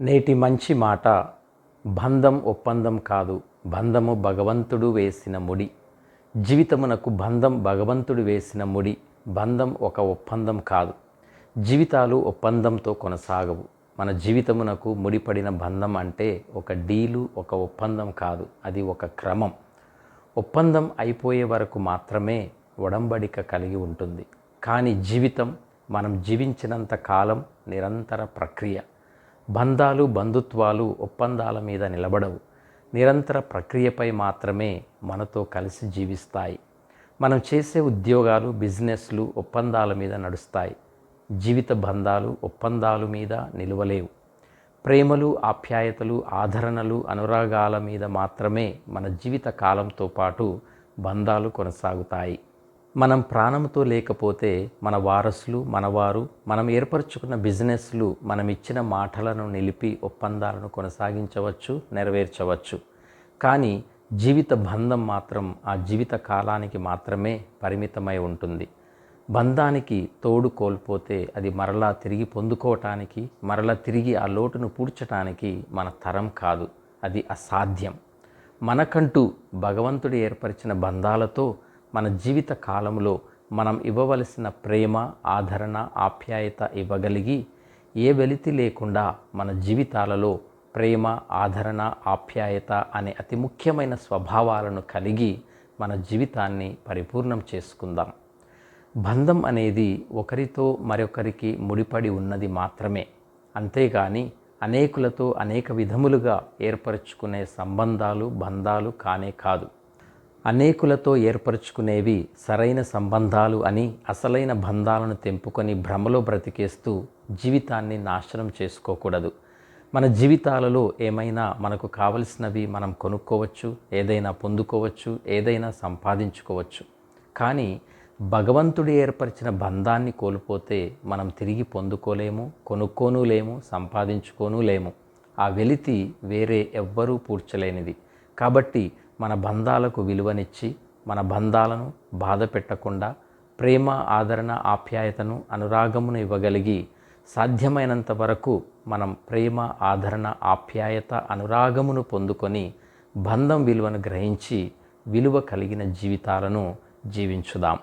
నేటి మంచి మాట బంధం ఒప్పందం కాదు. బంధము భగవంతుడు వేసిన ముడి. జీవితమునకు బంధం భగవంతుడు వేసిన ముడి. బంధం ఒక ఒప్పందం కాదు. జీవితాలు ఒప్పందంతో కొనసాగవు. మన జీవితమునకు ముడిపడిన బంధం అంటే ఒక డీలు ఒక ఒప్పందం కాదు. అది ఒక క్రమం. ఒప్పందం అయిపోయే వరకు మాత్రమే ఒడంబడిక కలిగి ఉంటుంది. కానీ జీవితం మనం జీవించినంత కాలం నిరంతర ప్రక్రియ. బంధాలు బంధుత్వాలు ఒప్పందాల మీద నిలబడవు. నిరంతర ప్రక్రియపై మాత్రమే మనతో కలిసి జీవిస్తాయి. మనం చేసే ఉద్యోగాలు బిజినెస్లు ఒప్పందాల మీద నడుస్తాయి. జీవిత బంధాలు ఒప్పందాలు మీద నిలవలేవు. ప్రేమలు ఆప్యాయతలు ఆదరణలు అనురాగాల మీద మాత్రమే మన జీవిత కాలంతో పాటు బంధాలు కొనసాగుతాయి. మనం ప్రాణంతో లేకపోతే మన వారసులు మనవారు మనం ఏర్పరచుకున్న బిజినెస్లు మనం ఇచ్చిన మాటలను నిలిపి ఒప్పందాలను కొనసాగించవచ్చు నెరవేర్చవచ్చు. కానీ జీవిత బంధం మాత్రం ఆ జీవిత కాలానికి మాత్రమే పరిమితమై ఉంటుంది. బంధానికి తోడు కోల్పోతే అది మరలా తిరిగి పొందుకోవటానికి మరలా తిరిగి ఆ లోటును పూడ్చటానికి మన తరం కాదు. అది అసాధ్యం. మనకంటూ భగవంతుడు ఏర్పరిచిన బంధాలతో మన జీవిత కాలంలో మనం ఇవ్వవలసిన ప్రేమ ఆదరణ ఆప్యాయత ఇవ్వగలిగి ఏ వెలితి లేకుండా మన జీవితాలలో ప్రేమ ఆదరణ ఆప్యాయత అనే అతి ముఖ్యమైన స్వభావాలను కలిగి మన జీవితాన్ని పరిపూర్ణం చేసుకుందాం. బంధం అనేది ఒకరితో మరొకరికి ముడిపడి ఉన్నది మాత్రమే. అంతేగాని అనేకులతో అనేక విధములుగా ఏర్పరచుకునే సంబంధాలు బంధాలు కానే కాదు. అనేకులతో ఏర్పరచుకునేవి సరైన సంబంధాలు అని అసలైన బంధాలను తెంపుకొని భ్రమలో బ్రతికేస్తూ జీవితాన్ని నాశనం చేసుకోకూడదు. మన జీవితాలలో ఏమైనా మనకు కావలసినవి మనం కొనుక్కోవచ్చు ఏదైనా పొందుకోవచ్చు ఏదైనా సంపాదించుకోవచ్చు. కానీ భగవంతుడు ఏర్పరిచిన బంధాన్ని కోల్పోతే మనం తిరిగి పొందుకోలేము కొనుక్కోనూ లేము సంపాదించుకోనూ లేము. ఆ వెలితి వేరే ఎవ్వరూ పూడ్చలేనిది. కాబట్టి మన బంధాలకు విలువనిచ్చి మన బంధాలను బాధ పెట్టకుండా ప్రేమ ఆదరణ ఆప్యాయతను అనురాగమును ఇవ్వగలిగి సాధ్యమైనంత వరకు మనం ప్రేమ ఆదరణ ఆప్యాయత అనురాగమును పొందుకొని బంధం విలువను గ్రహించి విలువ కలిగిన జీవితాలను జీవించుదాం.